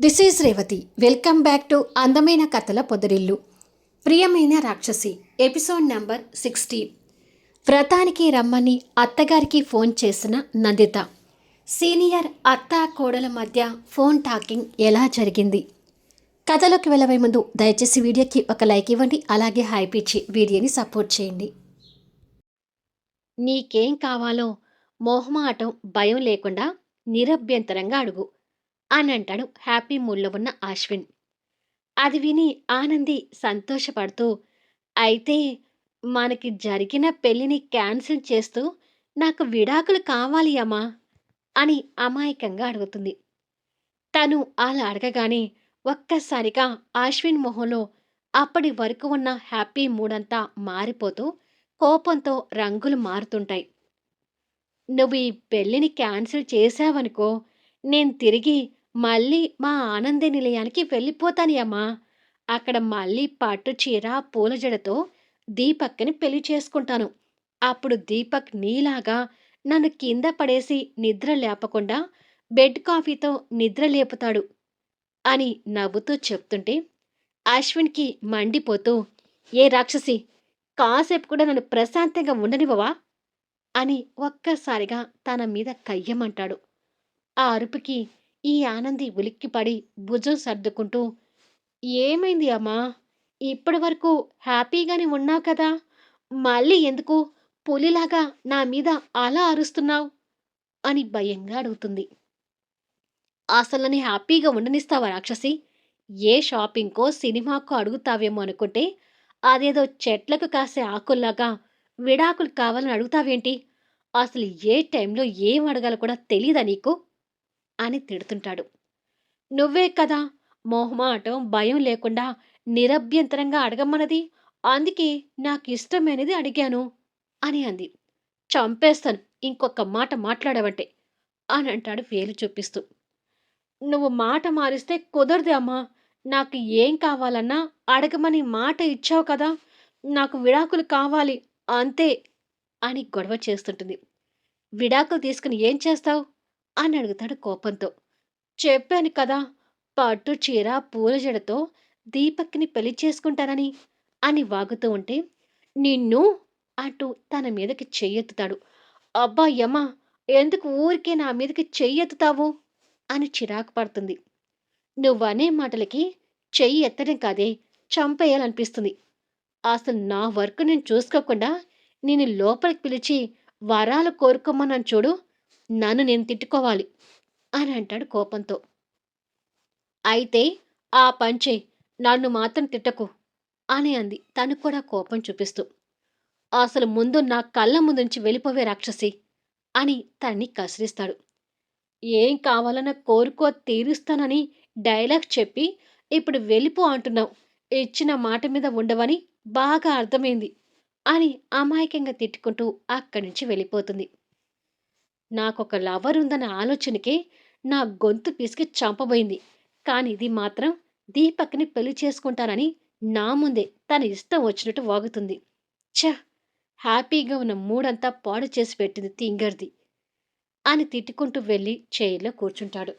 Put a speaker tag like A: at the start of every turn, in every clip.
A: This is Revathi welcome back to అందమైన కథల పొదరిల్లు ప్రియమైన రాక్షసి ఎపిసోడ్ నంబర్ సిక్స్టీ వ్రతానికి రమ్మని అత్తగారికి ఫోన్ చేసిన నందిత సీనియర్ అత్త కోడల మధ్య ఫోన్ టాకింగ్ ఎలా జరిగింది కథలోకి వెళ్ళవే ముందు దయచేసి వీడియోకి ఒక లైక్ ఇవ్వండి అలాగే హైప్ ఇచ్చి వీడియోని సపోర్ట్ చేయండి నీకేం కావాలో మోహమాటం భయం లేకుండా నిరభ్యంతరంగా అడుగు అని అంటాడు హ్యాపీ మూడ్లో ఉన్న అశ్విన్. అది విని ఆనంది సంతోషపడుతూ అయితే మనకి జరిగిన పెళ్ళిని క్యాన్సిల్ చేస్తూ నాకు విడాకులు కావాలి అమ్మా అని అమాయకంగా అడుగుతుంది. తను అలా అడగగానే ఒక్కసారిగా అశ్విన్ మొహంలో అప్పటి వరకు ఉన్న హ్యాపీ మూడంతా మారిపోతూ కోపంతో రంగులు మారుతుంటాయి. నువ్వు ఈ పెళ్ళిని క్యాన్సిల్ చేశావనుకో నేను తిరిగి మళ్ళీ మా ఆనంద నిలయానికి వెళ్ళిపోతాను అమ్మా అక్కడ మళ్ళీ పట్టు చీర పూల జడతో దీపక్ని పెళ్ళి చేసుకుంటాను. అప్పుడు దీపక్ నీలాగా నన్ను కింద పడేసి నిద్ర లేపకుండా బెడ్ కాఫీతో నిద్ర లేపుతాడు అని నవ్వుతూ చెప్తుంటే అశ్విన్కి మండిపోతూ ఏ రాక్షసి కాసేపు కూడా నన్ను ప్రశాంతంగా ఉండనివ్వవా? అని ఒక్కసారిగా తన మీద కయ్యమంటాడు. ఆ అరుపుకి ఈ ఆనంది ఉలిక్కిపడి భుజం సర్దుకుంటూ ఏమైంది అమ్మా? ఇప్పటి వరకు హ్యాపీగానే ఉన్నావు కదా? మళ్ళీ ఎందుకు పులిలాగా నా మీద అలా అరుస్తున్నావు? అని భయంగా అడుగుతుంది. అసలు హ్యాపీగా ఉండనిస్తావా రాక్షసి? ఏ షాపింగ్కో సినిమాకో అడుగుతావేమో అనుకుంటే అదేదో చెట్లకు కాసే ఆకుల్లాగా విడాకులు కావాలని అడుగుతావేంటి? అసలు ఏ టైంలో ఏం అడగాలో కూడా తెలీదా నీకు? అని తిడుతుంటాడు. నువ్వే కదా మొహమాటం భయం లేకుండా నిరభ్యంతరంగా అడగమ్మన్నది అందుకే నాకు ఇష్టమైనది అడిగాను అని అంది. చంపేస్తాను ఇంకొక మాట మాట్లాడవంటే అని అంటాడు వేలు చూపిస్తూ. నువ్వు మాట మారిస్తే కుదరదే అమ్మా నాకు ఏం కావాలన్నా అడగమని మాట ఇచ్చావు కదా నాకు విడాకులు కావాలి అంతే అని గొడవ చేస్తుంటుంది. విడాకులు తీసుకుని ఏం చేస్తావు? అని అడుగుతాడు కోపంతో. చెప్పాను కదా పట్టు చీర పూల జడతో దీపక్ని పెళ్ళి చేసుకుంటానని అని వాగుతూ ఉంటే నిన్ను అంటూ తన మీదకి చెయ్యెత్తుతాడు. అబ్బా యమ్మ ఎందుకు ఊరికే నా మీదకి చెయ్యెత్తుతావు? అని చిరాకు పడుతుంది. నువ్వనే మాటలకి చెయ్యి ఎత్తడం కాదే చంపేయాలనిపిస్తుంది. అసలు నా వర్క్ నేను చూసుకోకుండా నేను లోపలికి పిలిచి వరాలు కోరుకోమన్నాను చూడు నన్ను నేను తిట్టుకోవాలి అని అంటాడు కోపంతో. అయితే ఆ పంచే నన్ను మాత్రం తిట్టకు అని అంది. తను కూడా కోపం చూపిస్తూ. అసలు ముందు నా కళ్ళ ముందు నుంచి వెళ్ళిపోవే రాక్షసి అని తన్ని కసిరిస్తాడు. ఏం కావాలన్నా కోరుకో తీరుస్తానని డైలాగ్ చెప్పి ఇప్పుడు వెళ్ళిపో అంటున్నావు. ఇచ్చిన మాట మీద ఉండవని బాగా అర్థమైంది అని అమాయకంగా తిట్టుకుంటూ అక్కడి నుంచి వెళ్ళిపోతుంది. నాకొక లవర్ ఉందన్న ఆలోచనకే నా గొంతు పిసికి చంపబోయింది. కానీ ఇది మాత్రం దీపక్ని పెళ్ళి చేసుకుంటానని నా ముందే తన ఇష్టం వచ్చినట్టు వాగుతుంది. ఛ! హ్యాపీగా ఉన్న మూడంతా పాడు చేసి పెట్టింది తింగర్ది అని తిట్టుకుంటూ వెళ్ళి చైర్లో కూర్చుంటాడు.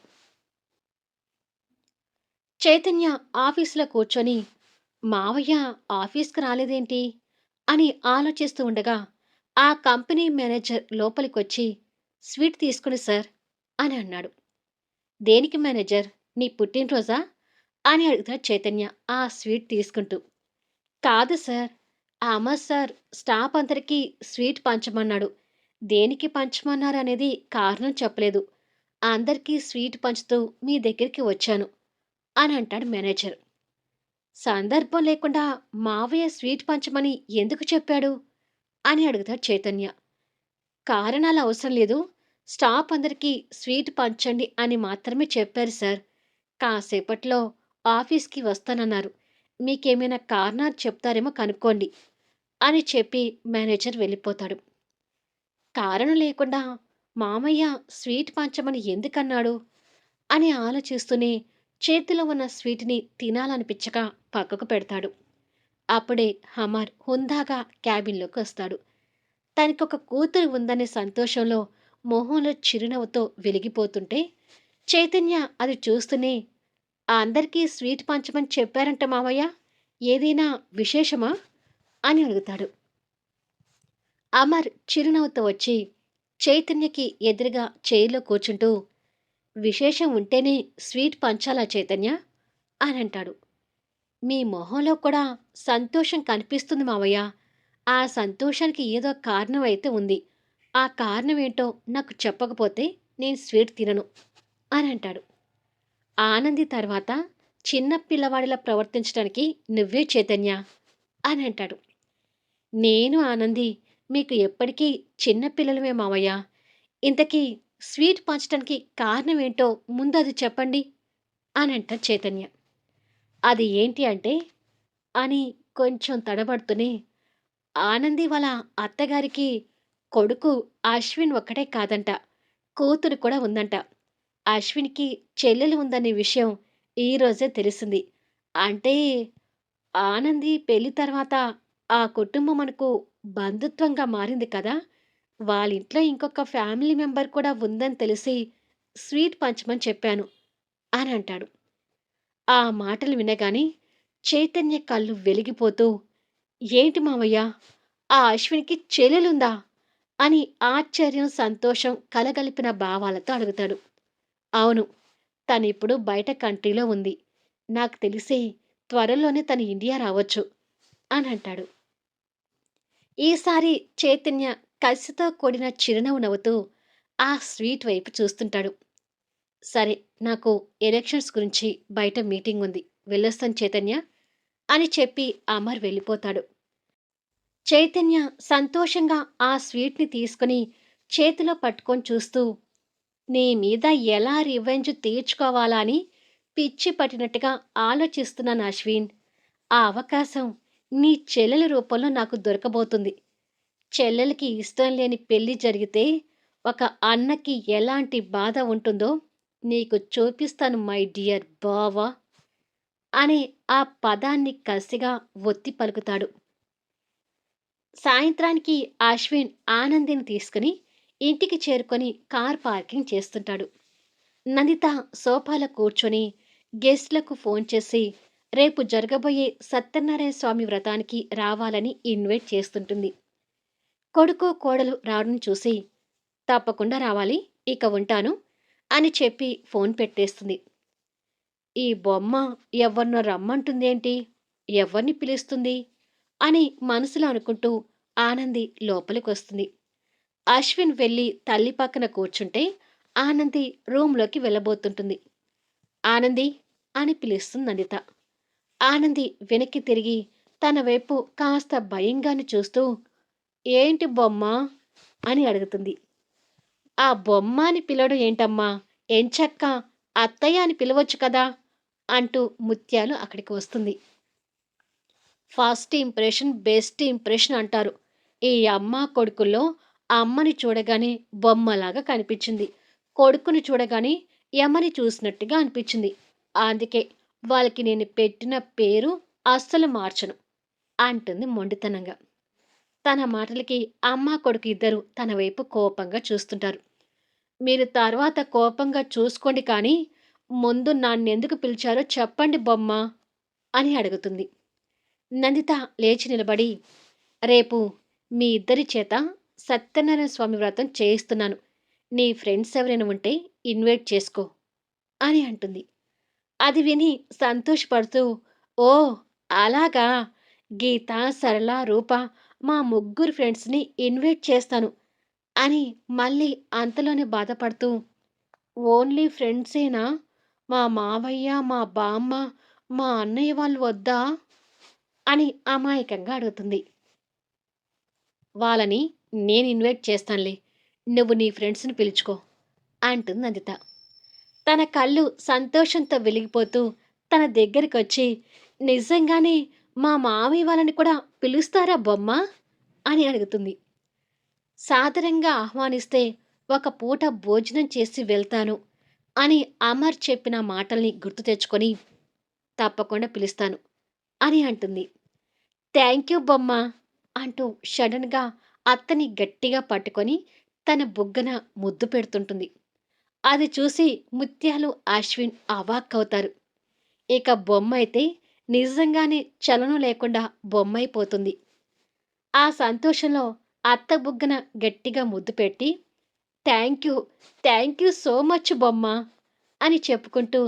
A: చైతన్య ఆఫీసులో కూర్చొని మావయ్య ఆఫీస్కి రాలేదేంటి? అని ఆలోచిస్తూ ఉండగా ఆ కంపెనీ మేనేజర్ లోపలికొచ్చి స్వీట్ తీసుకుని సార్ అని అన్నాడు. దేనికి మేనేజర్? నీ పుట్టినరోజా? అని అడుగుతాడు చైతన్య ఆ స్వీట్ తీసుకుంటూ. కాదు సార్ అమ్మ సార్ స్టాఫ్ అందరికీ స్వీట్ పంచమన్నాడు. దేనికి పంచమన్నారు అనేది కారణం చెప్పలేదు. అందరికీ స్వీట్ పంచుతూ మీ దగ్గరికి వచ్చాను అని అంటాడు మేనేజర్. సందర్భం లేకుండా మావయ్య స్వీట్ పంచమని ఎందుకు చెప్పాడు? అని అడుగుతాడు చైతన్య. కారణాలు అవసరం లేదు స్టాఫ్ అందరికీ స్వీట్ పంచండి అని మాత్రమే చెప్పారు సార్. కాసేపట్లో ఆఫీస్కి వస్తానన్నారు. మీకేమైనా కారణాలు చెప్తారేమో కనుక్కోండి అని చెప్పి మేనేజర్ వెళ్ళిపోతాడు. కారణం లేకుండా మామయ్య స్వీట్ పంచమని ఎందుకన్నాడు? అని ఆలోచిస్తూనే చేతిలో ఉన్న స్వీట్ని తినాలనిపించక పక్కకు పెడతాడు. అప్పుడే హమర్ హుందాగా క్యాబిన్లోకి వస్తాడు. తనకొక కూతురు ఉందనే సంతోషంలో మొహంలో చిరునవ్వుతో వెలిగిపోతుంటే చైతన్య అది చూస్తూనే అందరికీ స్వీట్ పంచమని చెప్పారంట మావయ్య ఏదైనా విశేషమా? అని అడుగుతాడు. అమర్ చిరునవ్వుతో వచ్చి చైతన్యకి ఎదురుగా చైర్లో కూర్చుంటూ విశేషం ఉంటేనే స్వీట్ పంచాలా చైతన్య? అని అంటాడు. మీ మొహంలో కూడా సంతోషం కనిపిస్తుంది మావయ్య. ఆ సంతోషానికి ఏదో కారణం అయితే ఉంది. ఆ కారణం ఏంటో నాకు చెప్పకపోతే నేను స్వీట్ తినను అని అంటాడు. ఆనంది తర్వాత చిన్న పిల్లవాడిలా ప్రవర్తించడానికి నువ్వే చైతన్య అని అంటాడు. నేను ఆనంది మీకు ఎప్పటికీ చిన్నపిల్లలమే మావయ్య. ఇంతకీ స్వీట్ పంచడానికి కారణం ఏంటో ముందు అది చెప్పండి అని అంటారు చైతన్య. అది ఏంటి అంటే అని కొంచెం తడబడుతూనే ఆనంది వాళ్ళ అత్తగారికి కొడుకు అశ్విన్ ఒక్కడే కాదంట కూతురు కూడా ఉందంట అశ్విన్‌కి చెల్లెలు ఉందనే విషయం ఈరోజే తెలిసింది. అంటే ఆనంది పెళ్ళి తర్వాత ఆ కుటుంబం మనకు బంధుత్వంగా మారింది కదా! వాళ్ళింట్లో ఇంకొక ఫ్యామిలీ మెంబర్ కూడా ఉందని తెలిసి స్వీట్ పంచమని చెప్పాను అని అంటాడు. ఆ మాటలు వినగానే చైతన్య కళ్ళు వెలిగిపోతూ ఏంటి మావయ్య ఆ అశ్విన్‌కి చెల్లెలుందా? అని ఆశ్చర్యం, సంతోషం కలగలిపిన భావాలతో అడుగుతాడు. అవును. తను ఇప్పుడు బయట కంట్రీలో ఉంది. నాకు తెలిసి త్వరలోనే తను ఇండియా రావచ్చు అని అంటాడు ఈసారి చైతన్య కసితో కూడిన చిరునవ్వు నవ్వుతూ ఆ స్వీట్ వైపు చూస్తుంటాడు. సరే నాకు ఎలక్షన్స్ గురించి బయట మీటింగ్ ఉంది. వెళ్ళొస్తాను చైతన్య అని చెప్పి అమర్ వెళ్ళిపోతాడు. చైతన్య సంతోషంగా ఆ స్వీట్‌ని తీసుకొని చేతిలో పట్టుకొని చూస్తూ నీ మీద ఎలా రివెంజ్ తీర్చుకోవాలా అని పిచ్చి పట్టినట్టుగా ఆలోచిస్తున్నాను అశ్విన్. ఆ అవకాశం నీ చెల్లెల రూపంలో నాకు దొరకబోతుంది. చెల్లెలకి ఇష్టం లేని పెళ్ళి జరిగితే ఒక అన్నకి ఎలాంటి బాధ ఉంటుందో నీకు చూపిస్తాను మై డియర్ బావా అనే ఆ పదాన్ని కసిగా ఒత్తి పలుకుతాడు. సాయంత్రానికి అశ్విన్ ఆనందిని తీసుకుని ఇంటికి చేరుకొని కార్ పార్కింగ్ చేస్తుంటాడు. నందిత సోఫాలో కూర్చొని గెస్ట్లకు ఫోన్ చేసి రేపు జరగబోయే సత్యనారాయణ స్వామి వ్రతానికి రావాలని ఇన్వైట్ చేస్తుంటుంది. కొడుకు కోడలు రావడం చూసి తప్పకుండా రావాలి ఇక ఉంటాను అని చెప్పి ఫోన్ పెట్టేస్తుంది. ఈ బొమ్మ ఎవరినో రమ్మంటుందేంటి? ఎవరిని పిలుస్తుంది? అని మనసులో అనుకుంటూ ఆనంది లోపలికి వస్తుంది అశ్విన్ వెళ్ళి తల్లి పక్కన కూర్చుంటే ఆనంది రూమ్లోకి వెళ్ళబోతుంటుంది. ఆనంది అని పిలుస్తుంది అనిత. ఆనంది వెనక్కి తిరిగి తన వైపు కాస్త భయంగానే చూస్తూ ఏంటి బొమ్మ? అని అడుగుతుంది. ఆ బొమ్మ అని పిలవడం ఏంటమ్మా? ఎంచక్క అత్తయ్య అని పిలవచ్చు కదా? అంటూ ముత్యాలు అక్కడికి వస్తుంది. ఫస్ట్ ఇంప్రెషన్ బెస్ట్ ఇంప్రెషన్ అంటారు. ఈ అమ్మ కొడుకుల్లో అమ్మని చూడగానే బొమ్మలాగా కనిపించింది. కొడుకుని చూడగానే యమ్మని చూసినట్టుగా అనిపించింది. అందుకే వాళ్ళకి నేను పెట్టిన పేరు అస్సలు మార్చను అంటుంది మొండితనంగా. తన మాటలకి అమ్మ కొడుకు ఇద్దరు తన వైపు కోపంగా చూస్తుంటారు. మీరు తర్వాత కోపంగా చూసుకోండి కానీ ముందు నన్నెందుకు పిలిచారో చెప్పండి బొమ్మ అని అడుగుతుంది. నందిత లేచి నిలబడి రేపు మీ ఇద్దరి చేత సత్యనారాయణ స్వామి వ్రతం చేయిస్తున్నాను. నీ ఫ్రెండ్స్ ఎవరైనా ఉంటే ఇన్వైట్ చేసుకో అని అంటుంది. అది విని సంతోషపడుతూ ఓ అలాగా. గీత సరళ రూప మా ముగ్గురు ఫ్రెండ్స్ని ఇన్వైట్ చేస్తాను అని మళ్ళీ అంతలోనే బాధపడుతూ ఓన్లీ ఫ్రెండ్సేనా? మా మావయ్య మా బామ్మ మా అన్నయ్య వాళ్ళు వద్దా? అని అమాయకంగా అడుగుతుంది. వాళ్ళని నేను ఇన్వైట్ చేస్తానులే నువ్వు నీ ఫ్రెండ్స్ని పిలుచుకో అంటుంది నందిత తన కళ్ళు సంతోషంతో వెలిగిపోతూ తన దగ్గరికి వచ్చి నిజంగానే మా మామయ్య వాళ్ళని కూడా పిలుస్తారా బొమ్మ? అని అడుగుతుంది. సాదరంగా ఆహ్వానిస్తే ఒక పూట భోజనం చేసి వెళ్తాను అని అమర్ చెప్పిన మాటల్ని గుర్తు తెచ్చుకొని తప్పకుండా పిలుస్తాను. అని అంటుంది. థ్యాంక్ యూ బొమ్మ అంటూ సడన్గా అత్తని గట్టిగా పట్టుకొని తన బుగ్గన ముద్దు పెడుతుంటుంది. అది చూసి ముత్యాలు అశ్విన్ అవాక్ అవుతారు ఇక బొమ్మ అయితే నిజంగానే చలనం లేకుండా బొమ్మైపోతుంది ఆ సంతోషంలో అత్త బుగ్గన గట్టిగా ముద్దు పెట్టి, thank you thank you so much బొమ్మ" అని చెప్పుకుంటూ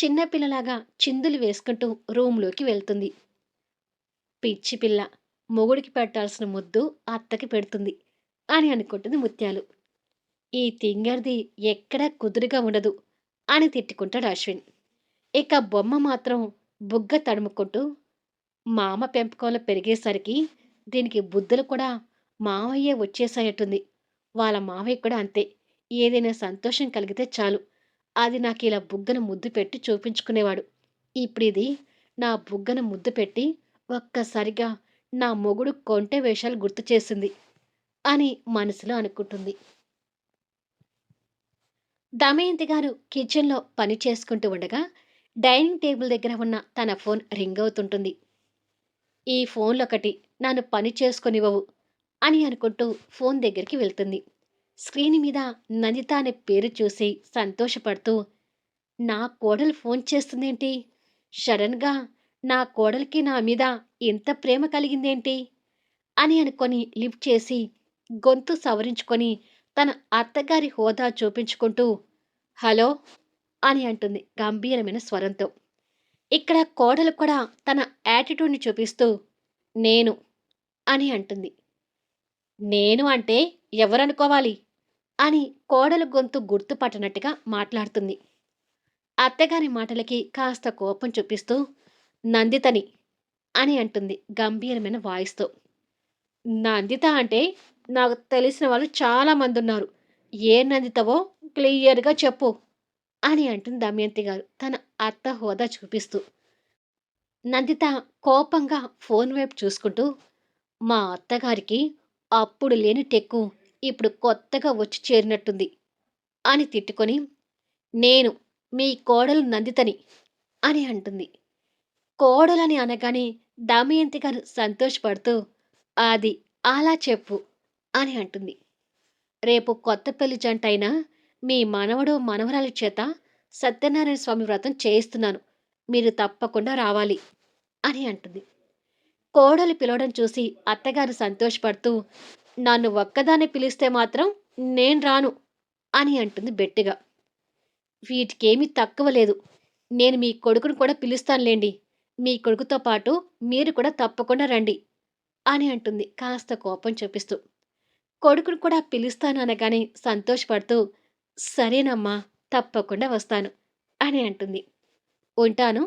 A: చిన్నపిల్లలాగా చిందులు వేసుకుంటూ రూమ్‌లోకి వెళ్తుంది. పిచ్చి పిల్ల మొగుడికి పెట్టాల్సిన ముద్దు అత్తకి పెడుతుంది అని అనుకుంటుంది ముత్యాలు. ఈ తింగర్ది ఎక్కడా కుదురుగా ఉండదు అని తిట్టుకుంటాడు అశ్విన్. ఇక బొమ్మ మాత్రం బుగ్గ తడుముకుంటూ మామ పెంపకంలో పెరిగేసరికి దీనికి బుద్ధులు కూడా మావయ్యే వచ్చేసాయట్టుంది. వాళ్ళ మావయ్య కూడా అంతే. ఏదైనా సంతోషం కలిగితే చాలు. అది నాకు ఇలా బుగ్గన ముద్దు పెట్టి చూపించుకునేవాడు. ఇప్పుడిది నా బుగ్గన ముద్దు పెట్టి ఒక్కసారిగా నా మొగుడు కొంటె వేషాలు గుర్తు చేసింది అని మనసులో అనుకుంటుంది. దమయంతి గారు కిచెన్‌లో పని చేసుకుంటూ ఉండగా డైనింగ్ టేబుల్ దగ్గర ఉన్న తన ఫోన్ రింగ్ అవుతుంటుంది. ఈ ఫోన్‌లొకటి నన్ను పని చేసుకొనివ్వవు అని అనుకుంటూ ఫోన్ దగ్గరికి వెళ్తుంది. స్క్రీన్ మీద నందిత అనే పేరు చూసి సంతోషపడుతూ, నా కోడలు ఫోన్ చేస్తుందేంటి? సడన్‌గా నా కోడలికి నా మీద ఎంత ప్రేమ కలిగిందేంటి? అని అనుకొని లిఫ్ట్ చేసి గొంతు సవరించుకొని తన అత్తగారి హోదా చూపించుకుంటూ హలో అని అంటుంది గంభీరమైన స్వరంతో. ఇక్కడ కోడలు కూడా తన యాటిట్యూడ్‌ని చూపిస్తూ నేను అని అంటుంది. నేను అంటే ఎవరనుకోవాలి? అని కోడలు గొంతు గుర్తుపట్టనట్టుగా మాట్లాడుతుంది. అత్తగారి మాటలకి కాస్త కోపం చూపిస్తూ నందితని అని అంటుంది గంభీరమైన వాయిస్‌తో. నందిత అంటే నాకు తెలిసిన వాళ్ళు చాలామంది ఉన్నారు ఏ నందితవో క్లియర్‌గా చెప్పు అని అంటుంది దమయంతి గారు తన అత్త హోదా చూపిస్తూ. నందిత కోపంగా ఫోన్ వైపు చూసుకుంటూ, మా అత్తగారికి అప్పుడు లేని టెక్కు ఇప్పుడు కొత్తగా వచ్చి చేరినట్టుంది అని తిట్టుకొని, నేను మీ కోడలు నందితని అని అంటుంది. కోడలని అనగానే దమయంతి గారు సంతోషపడుతూ, అది అలా చెప్పు అని అంటుంది. రేపు కొత్త పెళ్ళి అయిన మీ మనవడు, మనవరాలి చేత సత్యనారాయణ స్వామి వ్రతం చేయిస్తున్నాను. మీరు తప్పకుండా రావాలి అని అంటుంది. కోడలు పిలవడం చూసి అత్తగారు సంతోషపడుతూ, నన్ను ఒక్కదాన్ని పిలిస్తే మాత్రం నేను రాను అని అంటుంది బెట్టిగా వీటికేమీ తక్కువ లేదు. నేను మీ కొడుకును కూడా పిలుస్తానులేండి. మీ కొడుకుతో పాటు మీరు కూడా తప్పకుండా రండి అని అంటుంది కాస్త కోపం చూపిస్తూ. కొడుకును కూడా పిలుస్తాను అనగానే సంతోషపడుతూ, సరేనమ్మా తప్పకుండా వస్తాను అని అంటుంది. ఉంటాను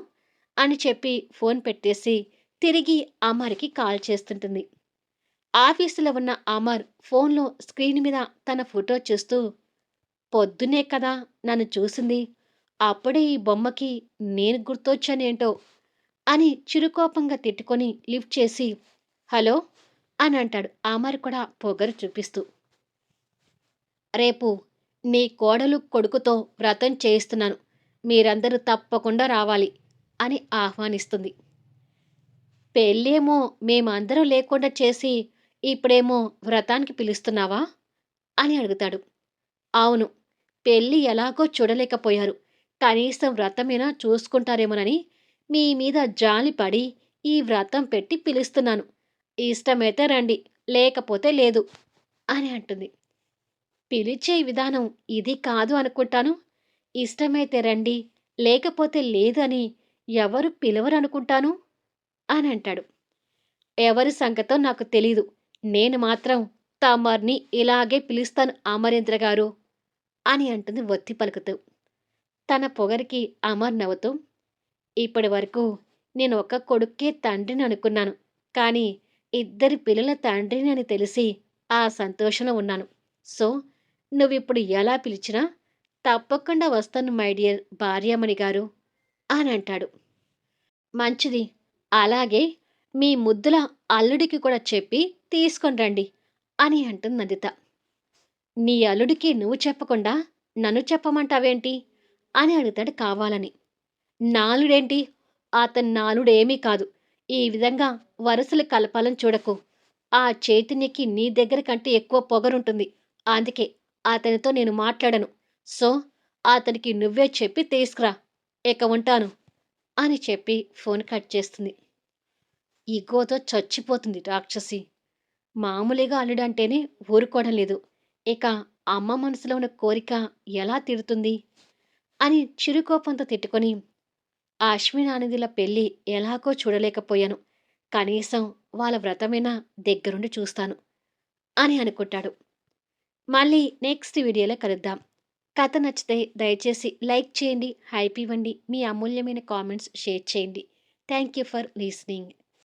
A: అని చెప్పి ఫోన్ పెట్టేసి తిరిగి అమ్మారికి కాల్ చేస్తుంటుంది. ఆఫీసులో ఉన్న అమర్ ఫోన్‌లో స్క్రీన్ మీద తన ఫోటో చూస్తూ, పొద్దున్నే కదా నన్ను చూసింది. అప్పుడే ఈ బొమ్మకి నేను గుర్తొచ్చానేంటో అని చిరుకోపంగా తిట్టుకొని లిఫ్ట్ చేసి, హలో అని అంటాడు అమర్ కూడా పొగరు చూపిస్తూ. రేపు నీ కోడలు కొడుకుతో వ్రతం చేయిస్తున్నాను. మీరందరూ తప్పకుండా రావాలి అని ఆహ్వానిస్తుంది. పెళ్ళేమో మేమందరం లేకుండా చేసి ఇప్పుడేమో వ్రతానికి పిలుస్తున్నావా? అని అడుగుతాడు. అవును. పెళ్ళి ఎలాగో చూడలేకపోయారు. కనీసం వ్రతమైనా చూసుకుంటారేమోనని మీ మీద జాలి పడి ఈ వ్రతం పెట్టి పిలుస్తున్నాను. ఇష్టమైతే రండి. లేకపోతే లేదు అని అంటుంది. పిలిచే విధానం ఇది కాదు అనుకుంటాను. ఇష్టమైతే రండి. లేకపోతే లేదు అని ఎవరు పిలవరనుకుంటాను అని అంటాడు. ఎవరి సంగతో నాకు తెలీదు. నేను మాత్రం తమర్ని ఇలాగే పిలుస్తాను అమరేంద్ర గారు అని అంటుంది ఒత్తి పలుకుతూ. తన పొగరికి అమర్ నవ్వుతూ, ఇప్పటి వరకు నేను ఒక కొడుక్కే తండ్రిని అనుకున్నాను. కానీ ఇద్దరి పిల్లల తండ్రిని అని తెలిసి ఆ సంతోషంలో ఉన్నాను. సో, నువ్విప్పుడు ఎలా పిలిచినా తప్పకుండా వస్తాను మై డియర్ భార్యామణి గారు అని అంటాడు. మంచిది. అలాగే మీ ముద్దుల అల్లుడికి కూడా చెప్పి తీసుకొని రండి అని అంటుంది నందిత. నీ అల్లుడికి నువ్వు చెప్పకుండా నన్ను చెప్పమంటావేంటి అని అడుగుతాడు కావాలని. నాలుడేంటి అతని నాలుడేమీ కాదు. ఈ విధంగా వరుసలు కలపాలని చూడకు. ఆ చైతన్యకి నీ దగ్గర కంటే ఎక్కువ పొగరుంటుంది. అందుకే అతనితో నేను మాట్లాడను. సో, అతనికి నువ్వే చెప్పి తీసుకురా. ఇక ఉంటాను అని చెప్పి ఫోన్ కట్ చేస్తుంది ఈగోతో చచ్చిపోతుంది రాక్షసి మామూలుగా అల్లుడంటేనే ఊరుకోవడం లేదు. ఇక అమ్మ మనసులో ఉన్న కోరిక ఎలా తీరుతుంది? అని చిరుకోపంతో తిట్టుకొని అశ్విన్ ఆనందిల పెళ్ళి ఎలాగో చూడలేకపోయాను. కనీసం వాళ్ళ వ్రతమైనా దగ్గరుండి చూస్తాను అని అనుకుంటాడు. మళ్ళీ నెక్స్ట్ వీడియోలో కలుద్దాం. కథ నచ్చితే దయచేసి లైక్ చేయండి హైప్ ఇవ్వండి మీ అమూల్యమైన కామెంట్స్ షేర్ చేయండి. Thank you for listening.